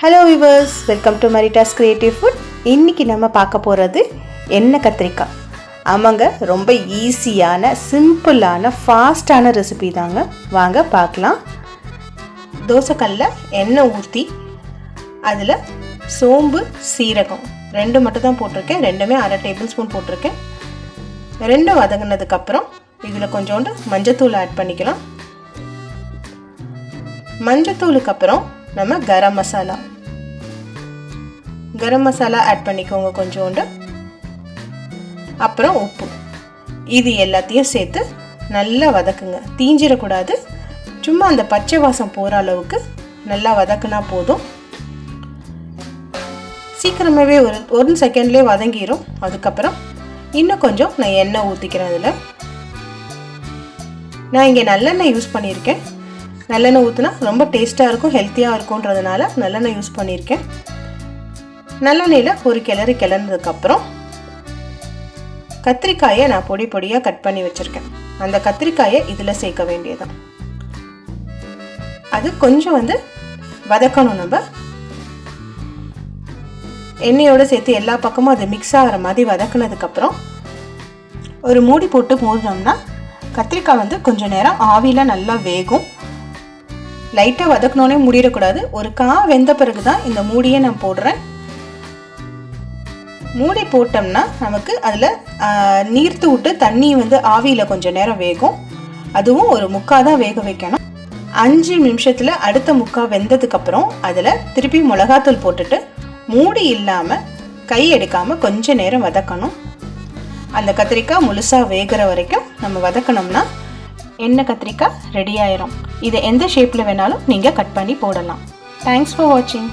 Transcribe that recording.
Hello viewers welcome to Maritas creative food இன்றைக்கி நம்ம பார்க்க போகிறது எண்ணெய் கத்திரிக்காய். ஆமாங்க ரொம்ப ஈஸியான சிம்பிளான ஃபாஸ்டான ரெசிபி தாங்க. வாங்க பார்க்கலாம். தோசைக்கல்ல எண்ணெய் ஊற்றி அதில் சோம்பு சீரகம். ரெண்டு மட்டும் தான் போட்டிருக்கேன். ரெண்டுமே அரை டேபிள் ஸ்பூன் போட்டிருக்கேன். ரெண்டும் வதங்கினதுக்கப்புறம் இதில் கொஞ்சோண்டு மஞ்சத்தூள் ஆட் பண்ணிக்கலாம். மஞ்சத்தூளுக்கு அப்புறம் நம்ம கரம் மசாலா. கரம் மசாலா ஆட் பண்ணிக்கோங்க கொஞ்சோண்டு. அப்புறம் உப்பு. இது எல்லாத்தையும் சேர்த்து நல்லா வதக்குங்க. தீஞ்சிடக்கூடாது. சும்மா அந்த பச்சை வாசம் போகிற அளவுக்கு நல்லா வதக்குனா போதும். சீக்கிரமாகவே ஒரு ஒரு செகண்ட்லேயே வதங்கிடும் அதுக்கப்புறம் இன்னும் கொஞ்சம் நான் எண்ணெய் ஊற்றிக்கிறேன் அதில். நான் இங்கே நல்லெண்ணெய் யூஸ் பண்ணியிருக்கேன். நல்லெண்ணெய் ஊற்றினா ரொம்ப டேஸ்ட்டாக இருக்கும் ஹெல்த்தியாக இருக்கும்ன்றதுனால நல்லெண்ணெய் யூஸ் பண்ணியிருக்கேன். நல்லெண்ணெயில் ஒரு கிளறி கிளறினதுக்கப்புறம் கத்திரிக்காயை நான் பொடி பொடியாக கட் பண்ணி வச்சுருக்கேன். அந்த கத்திரிக்காயை இதில் சேர்க்க வேண்டியதான் அது கொஞ்சம் வந்து வதக்கணும் நம்ம. எண்ணெயோடு சேர்த்து எல்லா பக்கமும் அது மிக்ஸ் ஆகிற மாதிரி வதக்குனதுக்கப்புறம் ஒரு மூடி போட்டு மூடினோம்னா கத்திரிக்காய் வந்து கொஞ்சம் நேரம் ஆவியில் நல்லா வேகும். லைட்டாக வதக்கணுன்னே மூடிடக்கூடாது. ஒரு கா வெந்த பிறகு தான் இந்த மூடியை நான் போடுறேன். மூடி போட்டோம்னா நமக்கு அதில் நீர்த்து விட்டு தண்ணி வந்து ஆவியில் கொஞ்சம் நேரம் வேகும். அதுவும் ஒரு முக்கா தான் வேக வைக்கணும். அஞ்சு நிமிஷத்தில் அடுத்த முக்கா வெந்ததுக்கப்புறம் அதில் திருப்பி மிளகாத்தூள் போட்டுட்டு மூடி இல்லாமல் கை எடுக்காமல் கொஞ்சம் நேரம் வதக்கணும். அந்த கத்திரிக்காய் முழுசாக வேகிற வரைக்கும் நம்ம வதக்கணும்னா எண்ணெய் கத்திரிக்காய் ரெடி ஆயிரும். இதை எந்த ஷேப்பில் வேணாலும் நீங்கள் கட் பண்ணி போடலாம். தேங்க்ஸ் ஃபார் வாட்சிங்